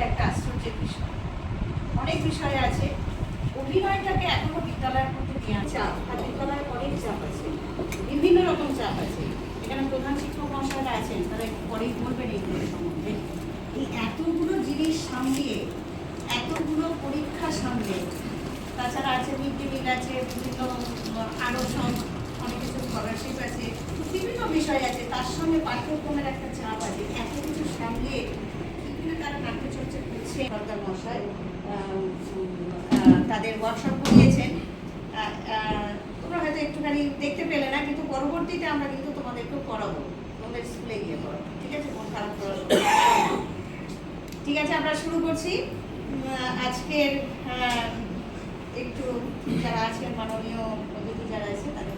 এটা একটা আশ্চর্যের বিষয়। অনেক বিষয় আছে। অভিনয়টাকে এখনও বিদ্যালয়ের মধ্যে নেওয়া চাপ আর বিদ্যালয়ে অনেক চাপ আছে। বিভিন্ন রকম চাপ আছে। এখানে প্রধান শিক্ষক মহাশয়রা আছেন, তারা একটু পরেই বলবেন এইগুলো সম্বন্ধে। এই এতগুলো জিনিস সামলিয়ে, এতগুলো পরীক্ষা সামলে, তাছাড়া আছে মিড ডে মিল আছে, বিভিন্ন, আরও সব, অনেক কিছু স্কলারশিপ আছে। বিভিন্ন বিষয় আছে। তার সঙ্গে পাঠ্যক্রমের একটা চাপ আছে। এত কিছু সামলিয়ে তাদের ওয়ার্কশপ করিয়েছেন। তোমরা হয়তো একটুখানি দেখতে পেলে না, কিন্তু পরবর্তীতে আমরা কিন্তু তোমাদেরকেও পড়াবো। তোমাদের স্কুলে গিয়ে পড়ো ঠিক আছে? মন খারাপ ঠিক আছে, আমরা শুরু করছি। আজকের একটু যারা আছেন, মাননীয় অতিথি যারা আছে তাদেরকে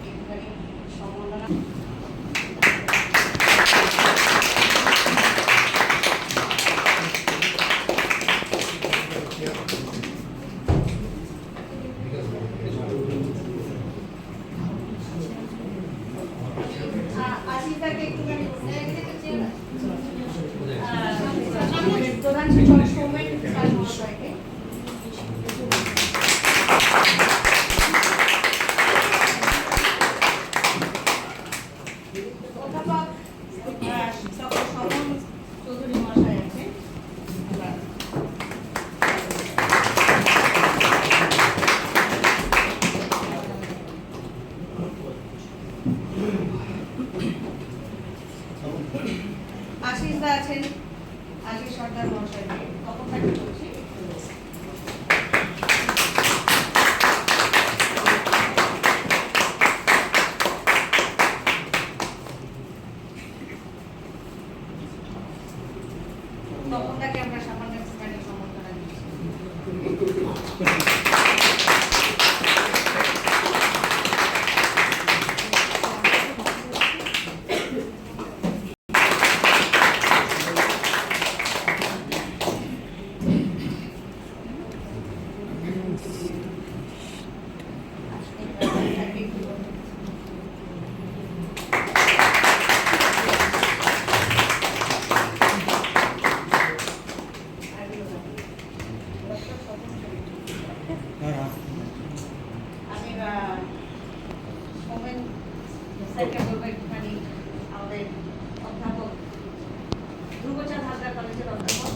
তপনদাকে আমরা সামান্য একটুখানি সম্বর্ধনা দিচ্ছি আমি আহ, সৌমেন স্যারকে আমাদের অধ্যাপক ধ্রুবচাঁদ হালদার কলেজের অধ্যাপক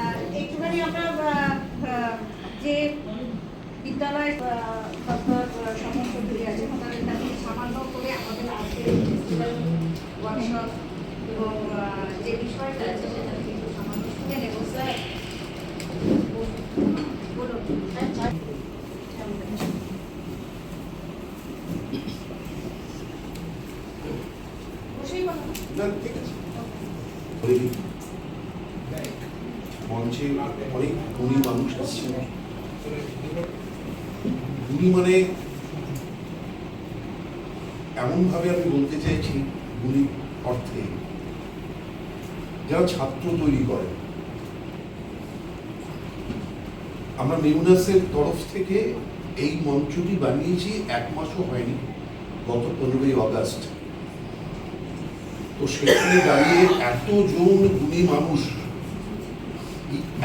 আর একটুখানি আমরা আহ, আহ, যে বিদ্যালয় আহ, দপ্তর আহ, সমস্ত ঘুরে আছে তাদের কাছে সামান্য করে আমাদের আজকের ফেস্টিভ্যাল ওয়ার্কশপ এবং আহ, যে বিষয়টা আছে সেটা কিন্তু সামান্য শুনে নেব স্যার বলুন বসেই বলুন না ঠিক আছে ওই মঞ্চে অনেক গুণী মানুষ আসছে গুণী মানে এমনভাবে আমি বলতে চাইছি গুণী অর্থে। যারা ছাত্র তৈরি করে, আমরা মেউনাসের তরফ থেকে এই মঞ্চটি বানিয়েছি, এক মাসও হয়নি, গত পনেরোই অগাস্ট তো সেখানে দাঁড়িয়ে এতজন গুণী মানুষ,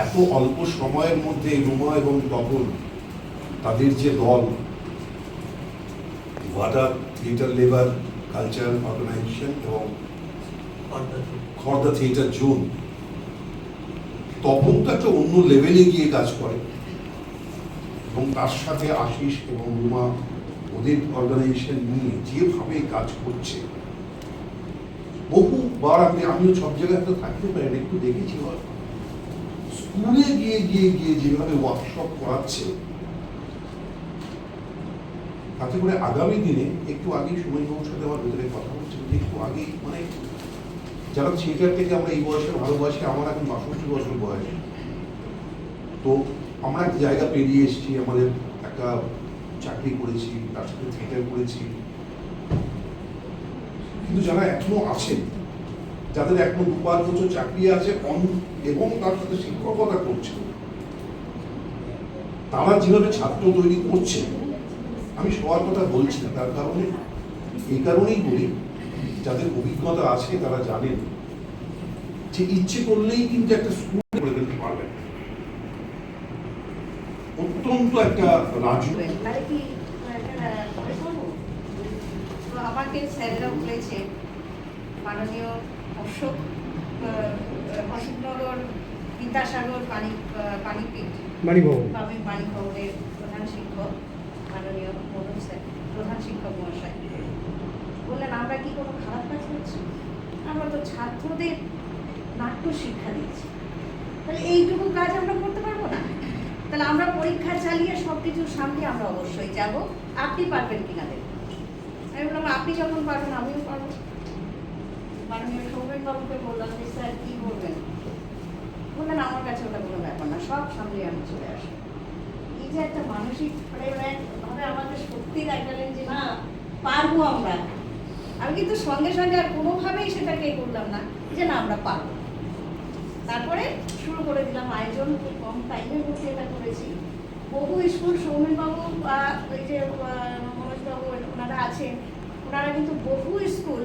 এত অল্প সময়ের মধ্যে রুমা এবং তপন, তাদের যে দল Wada theatre labour cultural organisation এবং খর্দা থিয়েটার জোন তখন তো একটা অন্য লেভেলে গিয়ে কাজ করে। এবং তার সাথে আশিস এবং রুমা ওদের অর্গানাইজেশন নিয়ে যেভাবে কাজ করছে। বহুবার আমি আমিও সব জায়গায় তো থাকতে পারি না, একটু দেখেছি। স্কুলে গিয়ে গিয়ে গিয়ে যেভাবে ওয়ার্কশপ করাচ্ছে তাতে করে আগামী দিনে একটু আগেই সময় বাবুর সাথে আমার ভেতরে কথা হচ্ছে যে একটু আগেই মানে যারা থিয়েটার থেকে আমরা এই বয়সে ভালোবাসি, আমার এখন বাষট্টি বছর বয়স। তো আমরা এক জায়গা পেরিয়ে এসেছি, আমাদের একটা চাকরি করেছি, তার সাথে থিয়েটার করেছি। কিন্তু যারা এখনও আছেন, যাদের এখনও দু পাঁচ বছর চাকরি আছে এবং তার সাথে শিক্ষকতা করছে, তারা যেভাবে ছাত্র তৈরি করছে আমি সবার কথা বলছি না তার কারণে এই কারণেই বলি যাদের অভিজ্ঞতা আছে তারা জানেন। যে ইচ্ছে করলেই কিন্তু একটা স্কুল করে ফেলতে পারবেন। অত্যন্ত একটা রাজু আমাকে স্যারেরা বলেছে মাননীয় অশোক আহ, অশোকনগর বিদ্যাসাগর পানি পানিপীঠ। বাণী ভবনের প্রধান শিক্ষক মাননীয় মনোজ প্রধান শিক্ষক মহাশয়। বললেন, আমরা কি কোনো খারাপ কাজ করছি? আমরা তো ছাত্রদের নাট্য শিক্ষা দিচ্ছি তাহলে এইটুকু কাজ আমরা করতে পারব না? তাহলে আমরা পরীক্ষা চালিয়ে সব কিছুর সামনে আমরা অবশ্যই যাব। আপনি পারবেন কিনা দেখুন। আমি বললাম, আপনি যখন পারবেন, আমিও পারব। মাননীয় সৌমেন বাবুকে বললাম যে, স্যার, কী বলবেন? বললেন, আমার কাছে ওটা কোনো ব্যাপার না, সব সামনে আমি চলে আসি এই যে একটা মানসিক মানে ভাবে আমাকে সত্যি দেখালেন যে, না, পারব আমরা। আমি কিন্তু সঙ্গে সঙ্গে আর কোনোভাবেই সেটাকে করলাম না যে, না, আমরা পারব। তারপরে শুরু করে দিলাম আয়োজন। খুব কম টাইমের মধ্যে এটা করেছি। বহু স্কুল সৌমেনবাবু বা ওই যে মনোজবাবু ওনারা আছেন, ওনারা কিন্তু বহু স্কুল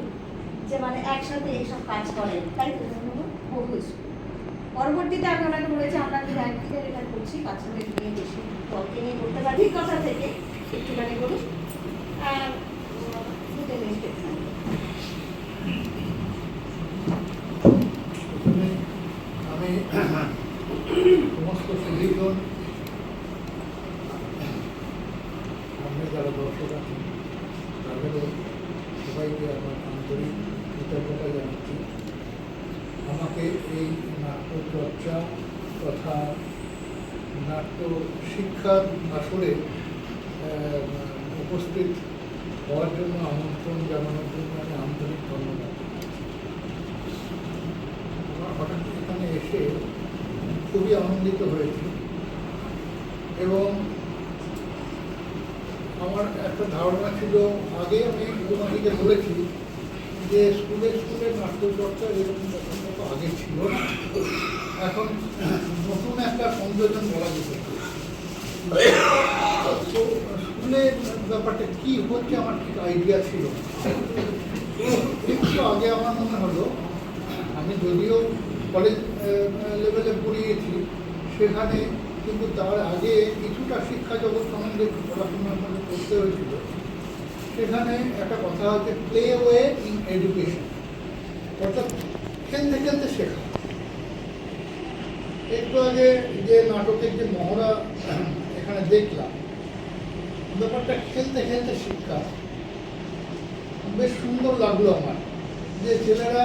যে মানে একসাথে এইসব কাজ করেন। তাই? বহু স্কুল। পরবর্তীতে আমি ওনাকে বলেছি আমরা একদিকে এটা করছি, বাচ্চাদের নিয়ে বেশি দলকে নিয়ে করতে পারি কথা থেকে। একটুখানি বলুন। আর আমি সমস্ত সুদীর্ঘন সামনে যারা দর্শক আছেন তাদেরও সবাইকে আমার আন্তরিক কৃতজ্ঞতা জানাচ্ছি। আমাকে এই নাট্য চর্চা তথা নাট্য শিক্ষার আসরে উপস্থিত হওয়ার জন্য আমন্ত্রণ জানানোর জন্য আমি আন্তরিক ধন্যবাদ। আমার হঠাৎ এখানে এসে খুবই আনন্দিত হয়েছি এবং আমার একটা ধারণা ছিল, আগে আমি তোমাকে বলেছি যে স্কুলে স্কুলে নাট্যচর্চা এরকম তো আগে ছিল না। এখন নতুন একটা সংযোজন বলা যেতে স্কুলে ব্যাপারটা কি? হচ্ছে আমার ঠিক আইডিয়া ছিল। একটু আগে আমার মনে হলো, আমি যদিও কলেজ লেভেলে পড়িয়েছি, সেখানে কিন্তু তার আগে কিছুটা শিক্ষা জগৎ সম্বন্ধে একটু পড়াশোনা আমাকে করতে হয়েছিল। সেখানে একটা কথা হচ্ছে প্লে ওয়ে ইন এডুকেশন অর্থাৎ খেলতে খেলতে শেখা। একটু আগে যে নাটকের যে মহড়া, এখানে দেখলাম ব্যাপারটা খেলতে খেলতে শিক্ষা। বেশ সুন্দর লাগল আমার যে ছেলেরা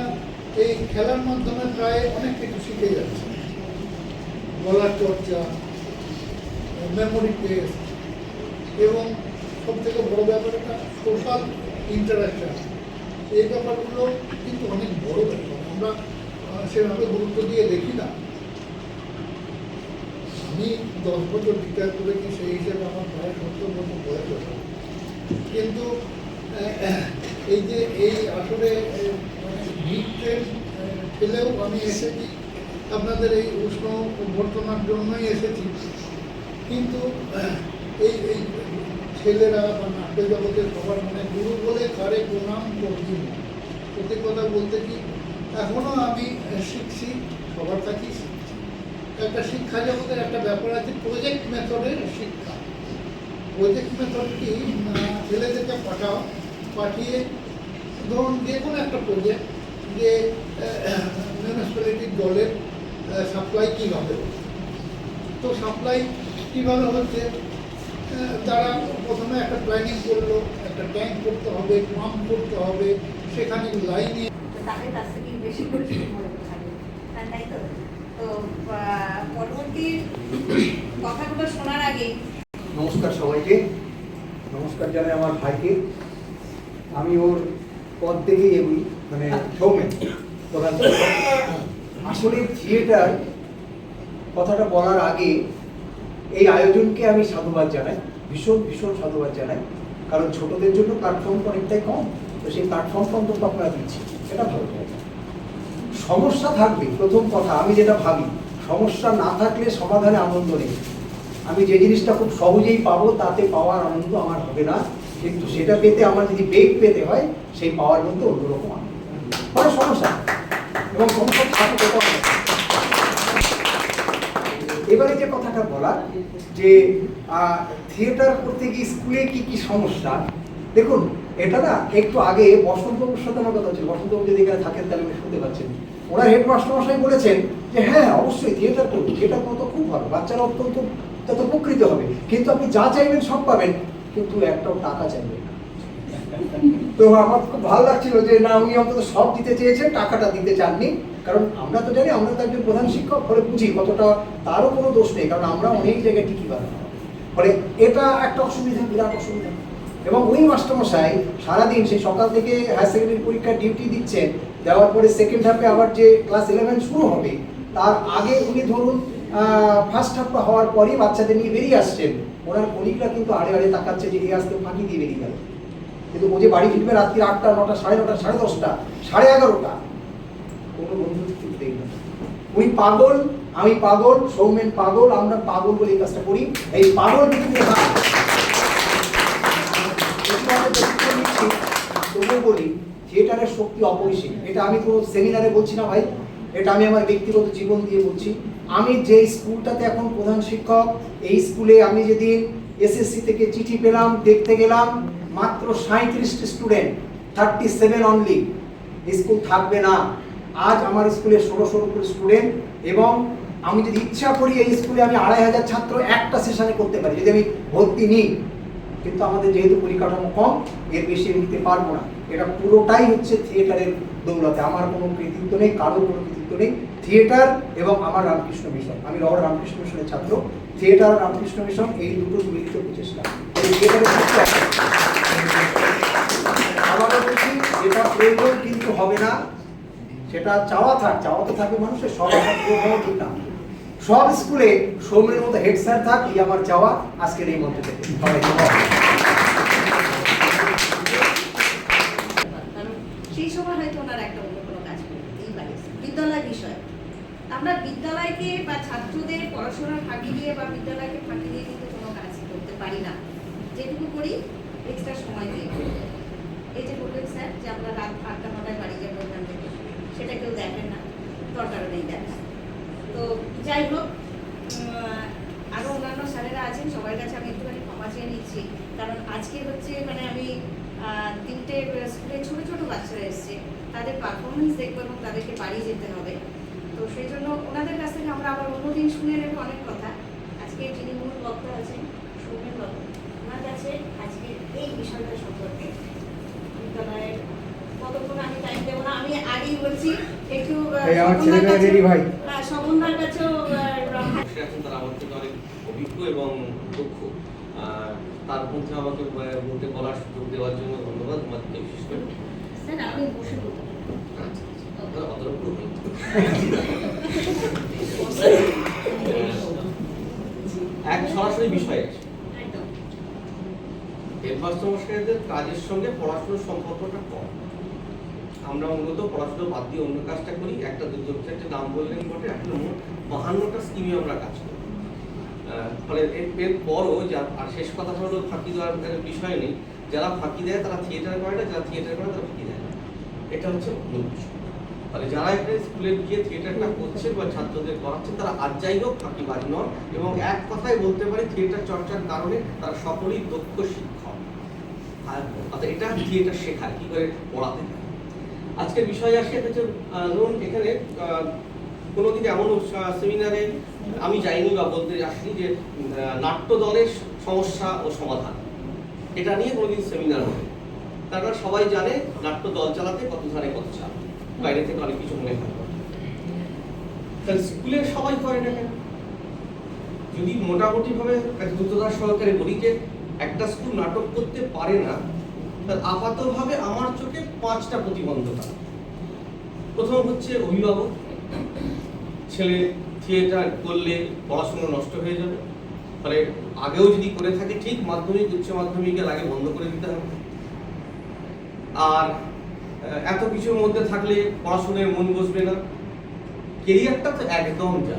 এই খেলার মাধ্যমে প্রায় অনেক কিছু শিখে যাচ্ছে। গলার চর্চা মেমোরি টেস্ট এবং সব থেকে বড় ব্যাপার একটা সোশ্যাল ইন্টারাকশন এই ব্যাপারগুলো কিন্তু অনেক বড় ব্যাপার। আমরা সেভাবে গুরুত্ব দিয়ে দেখি না। আমি দশ বছর টিচার করেছি সেই হিসেবে আমার প্রায় সত্তর বছর বয়স হয়েছে। কিন্তু এই যে এই আসলে আহ, মানে পেলেও আমি এসেছি আপনাদের এই উষ্ণ অভ্যর্থনার জন্যই এসেছি। কিন্তু এই এই ছেলেরা বা নাট্য জগতের সবার মানে গুরু বলে কারে প্রণাম করছি না। সত্যি কথা বলতে কি এখনও আমি শিখছি সবার কাছেই একটা শিক্ষা জগতের একটা ব্যাপার আছে প্রজেক্ট মেথডের শিক্ষা। প্রজেক্ট মেথড কি না ছেলেদেরকে পাঠাও, পাঠিয়ে ধরুন যে কোনো একটা প্রজেক্ট যে মিউনিসিপ্যালিটির দলের সাপ্লাই কীভাবে তো সাপ্লাই কীভাবে হচ্ছে? তারা প্রথমে একটা প্ল্যানিং করল, একটা ট্যাঙ্ক করতে হবে পাম্প করতে হবে, সেখানে লাইনে তাদের কাছ থেকে বেশি করে তাই তো? তো নমস্কার সবাইকে। নমস্কার জানাই আমার ভাইকে। আমি ওর পদ থেকেই এগুলি মানে সৌমেন, প্রধান আসলে থিয়েটার কথাটা বলার আগে এই আয়োজনকে আমি সাধুবাদ জানাই, ভীষণ ভীষণ সাধুবাদ জানাই। কারণ ছোটদের জন্য প্ল্যাটফর্ম অনেকটাই কম, তো সেই প্ল্যাটফর্মটা অন্তত আপনারা দিচ্ছি এটা ভালো। সমস্যা থাকবে, প্রথম কথা, আমি যেটা ভাবি, সমস্যা না থাকলে সমাধানে আনন্দ নেই। আমি যে জিনিসটা খুব সহজেই পাবো, তাতে পাওয়ার আনন্দ আমার হবে না। কিন্তু সেটা পেতে আমার যদি বেগ পেতে হয়, সেই পাওয়ার মধ্যে অন্যরকম আনন্দ মানে সমস্যা। এবং এবারে যে কথাটা বলা যে থিয়েটার করতে গিয়ে স্কুলে কি কি সমস্যা? দেখুন, এটা না একটু আগে বসন্তবাবুর সাথে আমার কথা হচ্ছে বসন্তবাবু যদি এখানে থাকেন, তাহলে শুনতে পাচ্ছেন। ওনার হেডমাস্টার মশাই বলেছেন যে হ্যাঁ অবশ্যই থিয়েটার করুন। থিয়েটার কত খুব ভালো। বাচ্চারা অত্যন্ত তত উপকৃত হবে। কিন্তু আপনি যা চাইবেন সব পাবেন, কিন্তু একটাও টাকা চাইবেন তো আমার খুব ভালো লাগছিল যে, না, উনি অন্তত সব দিতে চেয়েছেন, টাকাটা দিতে চাননি। কারণ আমরা তো জানি আমরা তো একজন প্রধান শিক্ষক, ফলে বুঝি কতটা তারও কোনো দোষ নেই, কারণ আমরা অনেক জায়গায় টিকি পারি ফলে এটা একটা অসুবিধা, বিরাট অসুবিধা। এবং ওই মাস্টারমশাই সারাদিন সেই সকাল থেকে হায়ার সেকেন্ডারি পরীক্ষার ডিউটি দিচ্ছেন, দেওয়ার পরে সেকেন্ড হাফে আবার যে ক্লাস ইলেভেন শুরু হবে, তার আগে উনি ধরুন ফার্স্ট হাফটা হওয়ার পরই বাচ্চাদের নিয়ে বেরিয়ে আসছেন। ওনার কলিগরা কিন্তু আড়ে আড়ে তাকাচ্ছে যে এই আসতে ফাঁকি দিয়ে বেরিয়ে গেল। কিন্তু ও যে বাড়ি ফিরবে রাত্রি আটটা, নটা, সাড়ে নটা, সাড়ে দশটা, সাড়ে এগারোটা, কোনো বন্ধু দেই না উনি পাগল, আমি পাগল, সৌমেন পাগল, আমরা পাগল বলে এই কাজটা করি। এই পাগল পৃথিবীতে বলি থিয়েটারের শক্তি অপরিসীম। এটা আমি কোনো সেমিনারে বলছি না ভাই। এটা আমি আমার ব্যক্তিগত জীবন দিয়ে বলছি। আমি যে স্কুলটাতে এখন প্রধান শিক্ষক, এই স্কুলে আমি যেদিন এসএসসি থেকে চিঠি পেলাম, দেখতে গেলাম, মাত্র সাঁত্রিশটি student thirty seven only school থাকবে না। আজ আমার স্কুলে ষোলো ষোলো করে স্টুডেন্ট এবং আমি যদি ইচ্ছা করি এই স্কুলে আমি আড়াই হাজার ছাত্র একটা সেশনে করতে পারি, যদি আমি ভর্তি নিই। কিন্তু আমাদের যেহেতু পরিকাঠামো কম, এর বেশি নিতে পারব না। এটা পুরোটাই হচ্ছে থিয়েটারের দৌলতে। আমার কোনো কৃতিত্ব নেই, কারোর কোনো কৃতিত্ব নেই। থিয়েটার এবং আমার রামকৃষ্ণ মিশন। আমি রহর রামকৃষ্ণ মিশনের ছাত্র। থিয়েটার রামকৃষ্ণ মিশন, এই দুটো মিলিত প্রচেষ্টা যেটা প্রয়োজন কিন্তু হবে না, সেটা চাওয়া থাক। চাওয়া তো থাকবে মানুষের, সব হওয়া ঠিক না। সব স্কুলে সৌমের মতো হেড স্যার থাক, এই আমার চাওয়া। আজকের এই মঞ্চ থেকে সবাইকে ধন্যবাদ। কারণ সেই সময় হয়তো ওনারা একটা অন্য কোনো কাজ করতেই পারে বিদ্যালয় বিষয় আমরা বিদ্যালয়কে বা ছাত্রদের পড়াশোনা ফাঁকি দিয়ে বা বিদ্যালয়কে ফাঁকি দিয়ে কিন্তু কোনো কাজ করতে পারি না। যেটুকু করি এক্সট্রা সময় দিয়ে এই যে বললেন স্যার যে আমরা রাত আটটা নটায় বাড়ি যাব ওখান থেকে, সেটা কেউ দেখেন না দরকার নেই দেখা তো যাই হোক আরও অন্যান্য স্যারেরা আছেন, সবার কাছে আমি একটুখানি ক্ষমা চেয়ে নিচ্ছি। কারণ আজকে হচ্ছে মানে আমি তিনটে স্কুলে ছোটো ছোটো বাচ্চারা এসছে, তাদের পারফরমেন্স দেখব এবং তাদেরকে বাড়ি যেতে হবে। তো সেই জন্য ওনাদের কাছ থেকে আমরা আবার অন্যদিন শুনে নেব অনেক কথা। আজকে যিনি মূল বক্তা আছেন সৌমেন বাবু ওনার কাছে আজকে এই বিষয়টা সম্পর্কে। বিদ্যালয়ের কতক্ষণ আমি টাইম দেবো না আমি আগেই বলছি একটু। হ্যাঁ, কাছেও তারা আমার থেকে অনেক অভিজ্ঞ এবং দক্ষ। আহ, তার মধ্যে আমাকে বলতে বলার সুযোগ দেওয়ার জন্য ধন্যবাদ। তোমাদেরকে বিশেষ করে স্যার আপনি বসে এক সরাসরি বিষয়ে হেডমাস্টার মশাইদের কাজের সঙ্গে পড়াশোনার সম্পর্কটা কম। আমরা মূলত পড়াশোনা বাদ দিয়ে অন্য কাজটা করি। একটা দুটো চারটে নাম বললেন বটে মোট বাহান্নটা স্কিমে আমরা কাজ করি। ফলে এর পরও যা আর শেষ কথা হলো ফাঁকি দেওয়ার বিষয় নেই। যারা ফাঁকি দেয় তারা থিয়েটার করে না যারা থিয়েটার করে তারা ফাঁকি দেয় না। এটা হচ্ছে মূল বিষয়। ফলে যারা একটা স্কুলে গিয়ে থিয়েটারটা করছে বা ছাত্রদের করাচ্ছে তারা আজ যাই হোক ফাঁকিবাজ নন এবং এক কথায় বলতে পারি থিয়েটার চর্চার কারণে তারা সকলেই দক্ষ শিক্ষক। আর অর্থাৎ এটা থিয়েটার শেখায় কি করে পড়াতে হয়। আজকের বিষয়ে আসি হচ্ছে ধরুন এখানে আহ, কোনোদিন এমন সেমিনারে আমি যাইনি বা বলতে আসিনি যে নাট্য দলের সমস্যা ও সমাধান। এটা নিয়ে কোনোদিন সেমিনার হবে তার কারণ সবাই জানে নাট্য দল চালাতে কত ধারে কত চাপ। বাইরে থেকে অনেক কিছু মনে হয়। তাহলে স্কুলে সবাই করে না কেন? যদি মোটামুটি ভাবে দ্রুততার সহকারে বলি যে একটা স্কুল নাটক করতে পারে না, তাহলে আপাতভাবে আমার চোখে পাঁচটা প্রতিবন্ধকতা। প্রথম হচ্ছে অভিভাবক। ছেলে থিয়েটার করলে পড়াশোনা নষ্ট হয়ে যাবে। ফলে আগেও যদি করে থাকে, ঠিক মাধ্যমিক, উচ্চ মাধ্যমিকের আগে বন্ধ করে দিতে হবে। আর এত কিছুর মধ্যে থাকলে পড়াশোনায় মন বসবে না। কেরিয়ারটা তো একদম যা।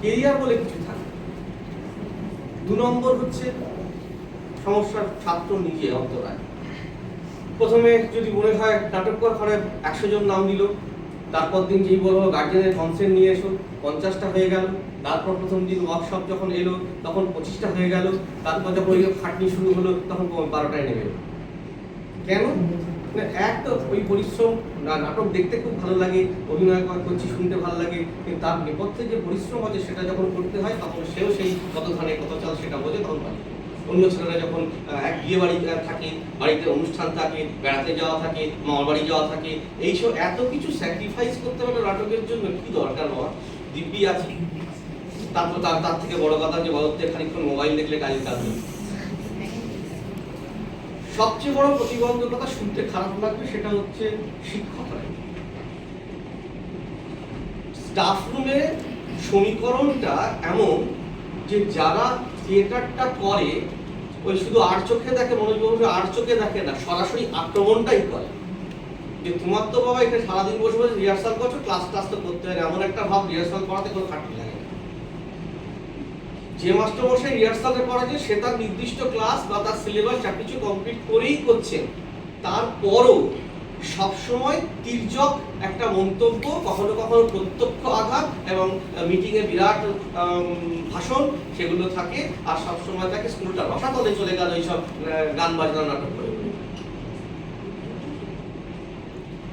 কেরিয়ার বলে কিছু থাকে দু নম্বর হচ্ছে সমস্যার ছাত্র নিজে অন্তরায়। প্রথমে যদি মনে হয় নাটক ঘরে একশো জন নাম দিল তারপর দিন যেই বলব গার্জেনের কনসেন্ট নিয়ে এসো, পঞ্চাশটা হয়ে গেল। তারপর প্রথম দিন ওয়ার্কশপ যখন এলো, তখন পঁচিশটা হয়ে গেল। তারপর যখন খাটনি শুরু হলো, তখন বারোটায় নেমে কেন? এক তো ওই পরিশ্রম না- নাটক দেখতে খুব ভালো লাগে, অভিনয় করছি, শুনতে ভালো লাগে, কিন্তু তার নেপথ্যে যে পরিশ্রম আছে সেটা যখন করতে হয়, তখন সেও সেই কত ধানে কত চাল সেটা বোঝে, তখন পারে। অন্য ছেলেরা যখন এক বিয়ে বাড়ি থাকে, বাড়িতে অনুষ্ঠান থাকে, বেড়াতে যাওয়া থাকে, মামার বাড়ি যাওয়া থাকে এইসব এত কিছু স্যাক্রিফাইস করতে হবে নাটকের জন্য, কি দরকার বাবা দিব্যি আছে। তারপর তার তার থেকে বড় কথা যে বলতে খানিকক্ষণ মোবাইল দেখলে কাজ নেই সবচেয়ে বড় প্রতিবন্ধকতা শুনতে খারাপ লাগবে সেটা হচ্ছে শিক্ষকরা। স্টাফ রুমে সমীকরণটা এমন যে যারা থিয়েটারটা করে, ওই শুধু আর চোখে দেখে মনোজ বাবু আর চোখে দেখে না, সরাসরি আক্রমণটাই করে। যে তোমার তো বাবা এখানে সারাদিন বসে বসে রিহার্সাল করছ ক্লাস ক্লাস তো করতে হয় এমন একটা ভাব রিহার্সাল করাতে কোনো খাটনি লাগে যে মাস্টারমশাই রিহার্সালে করাছে সে তার নির্দিষ্ট ক্লাস বা তার সিলেবাস যা কিছু কমপ্লিট করেই করছেন তারপরও সবসময় তির্যক একটা মন্তব্য, কখনো কখনো প্রত্যক্ষ আঘাত এবং মিটিংয়ে বিরাট ভাষণ, সেগুলো থাকে আর সবসময় তাকে স্কুলটা রসাতলে চলে গেল এইসব গান বাজনা নাটক করে।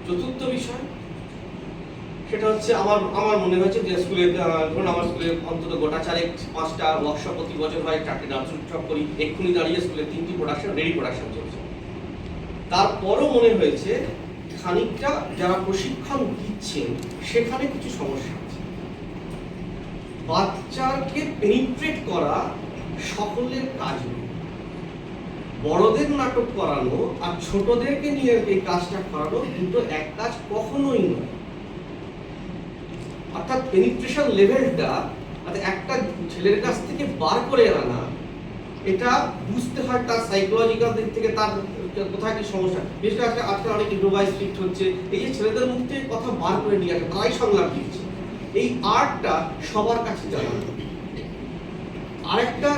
চতুর্থ বিষয় সেটা হচ্ছে আমার আমার মনে হয়েছে যে স্কুলে ধরুন আমার স্কুলে অন্তত গোটা চারেক পাঁচটা ওয়ার্কশপ প্রতি বছর হয়, চারটে ডান্স উৎসব করি, এক্ষুনি দাঁড়িয়ে স্কুলে তিনটি প্রোডাকশন রেডি প্রোডাকশন চলছে। তারপরও মনে হয়েছে খানিকটা যারা প্রশিক্ষণ দিচ্ছেন, সেখানে কিছু সমস্যা আছে। বাচ্চাকে পেনিট্রেট করা সকলের কাজ বড়দের নাটক করানো আর ছোটদেরকে নিয়ে এই কাজটা করানো দুটো এক কাজ কখনোই নয়। অর্থাৎ পেনিট্রেশন লেভেলটা অর্থাৎ একটা ছেলের কাছ থেকে বার করে আনা, এটা বুঝতে হয় তার সাইকোলজিক্যাল দিক থেকে তার কোথায় কি সমস্যা। বিশেষ করে আজকে অনেক ইম্প্রোভাইজ স্ক্রিপ্ট হচ্ছে, এই যে ছেলেদের মুখ থেকে কথা বার করে নিয়ে আসে, তারাই সংলাপ দিচ্ছে। এই আর্টটা সবার কাছে জানা। আরেকটা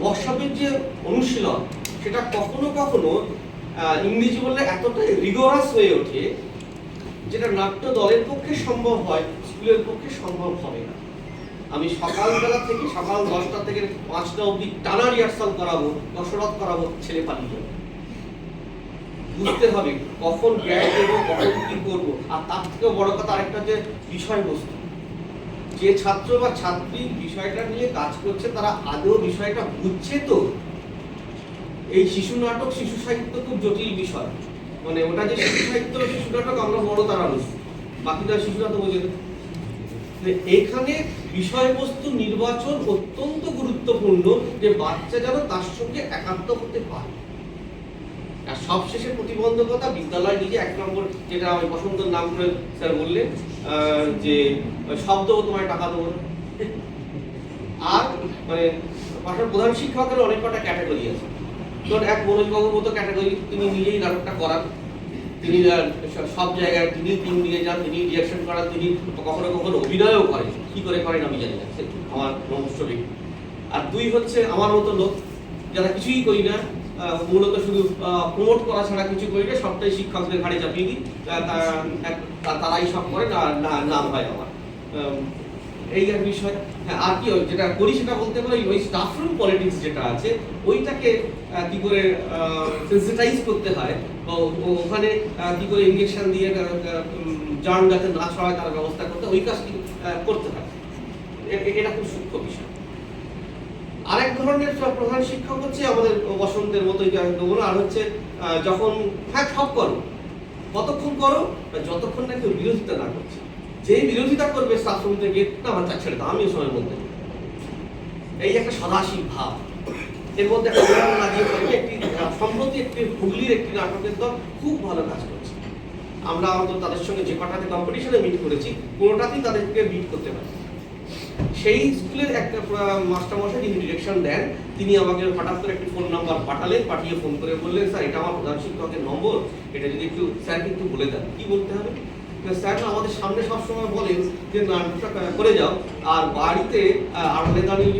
ওয়ার্কশপের যে অনুশীলন, সেটা কখনো কখনো ইংরেজি বললে এতটাই রিগোরাস হয়ে ওঠে যেটা নাট্য দলের পক্ষে সম্ভব হয়, স্কুলের পক্ষে সম্ভব হবে না। আমি সকালবেলা থেকে সকাল দশটা থেকে পাঁচটা অবধি টানা রিহার্সাল করাবো কসরত করাবো, ছেলে পালিয়ে বুঝতে হবে কখন গ্যাস দেবো, কখন কি করব। আর তার থেকেও বড় কথা আরেকটা যে বিষয়বস্তু। যে ছাত্র বা ছাত্রী বিষয়টা নিয়ে কাজ করছে, তারা আদৌ বিষয়টা বুঝছে তো? এই শিশু নাটক, শিশু সাহিত্য খুব জটিল বিষয়। মানে ওটা যে শিশু সাহিত্য শিশু নাটক আমরা বড় তারা বুঝি বাকিটা শিশুরা তো বোঝে এখানে বিষয়বস্তু নির্বাচন অত্যন্ত গুরুত্বপূর্ণ যে বাচ্চা যেন তার সঙ্গে একাত্ম হতে পারে। আর সবশেষে প্রতিবন্ধকতা, বিদ্যালয় নিজে এক নম্বর যেটা আমি বসন্তর নাম করে স্যার বললেন যে শব্দ তোমায় টাকা দেবো। আর মানে পাশের প্রধান শিক্ষকের অনেক কটা ক্যাটাগরি আছে। তোর এক মনোজবাবুর মতো ক্যাটাগরি তিনি নিজেই নাটকটা করান। তিনি সব জায়গায় তিনি টিম নিয়ে যান, তিনি রিয়াকশন করান, তিনি কখনো কখনো অভিনয়ও করেন। কি করে করেন আমি জানি না আমার নমস্য ব্যক্তি আর দুই হচ্ছে আমার মতো লোক, যারা কিছুই করি না মূলত শুধু প্রমোট করা ছাড়া কিছু করি না, সবটাই শিক্ষকদের ঘাড়ে চাপিয়ে দিই। তারাই সব করে না- নাম হয় আমার। এই এক বিষয়। আর কি যেটা করি সেটা বলতে গেলে ওই স্টাফ রুম পলিটিক্স যেটা আছে ওইটাকে কি করে সেন্সিটাইজ করতে হয়। ওখানে কি করে ইঞ্জেকশন দিয়ে জার্ম যাতে না ছড়ায় তার ব্যবস্থা করতে হয়, ওই কাজটি করতে হয়। এটা খুব সূক্ষ্ম বিষয়। আরেক ধরনের প্রধান শিক্ষক হচ্ছে আমাদের বসন্তের মতোই দেবো আর হচ্ছে যখন হ্যাঁ সব করো। কতক্ষণ করো যতক্ষণ না কেউ বিরোধিতা না করছে। যে বিরোধিতা করবে স্টাফরুম থেকে না, আমার ছেড়ে দাও, আমিও সময়ের মধ্যে এই একটা সদাশীল ভাব। এর মধ্যে একটা সম্প্রতি একটি হুগলির একটি নাটকের দল খুব ভালো কাজ করছে। আমরা আমাদের তাদের সঙ্গে যে কটাতে কম্পিটিশনে মিট করেছি, কোনোটাতেই তাদেরকে মিট করতে পারি সেই স্কুলের একটা মাস্টারমশাই যিনি ডিরেকশন দেন, তিনি আমাকে হঠাৎ করে একটি ফোন নাম্বার পাঠালেন, পাঠিয়ে ফোন করে বললেন, স্যার, এটা আমার প্রধান শিক্ষকের নম্বর এটা যদি একটু, স্যারকে একটু বলে দেন। কি বলতে হবে? স্যার না আমাদের সামনে সবসময় বলেন যে নাটকটা করে যাও। আর বাড়িতে আড়ালে দাঁড়িয়ে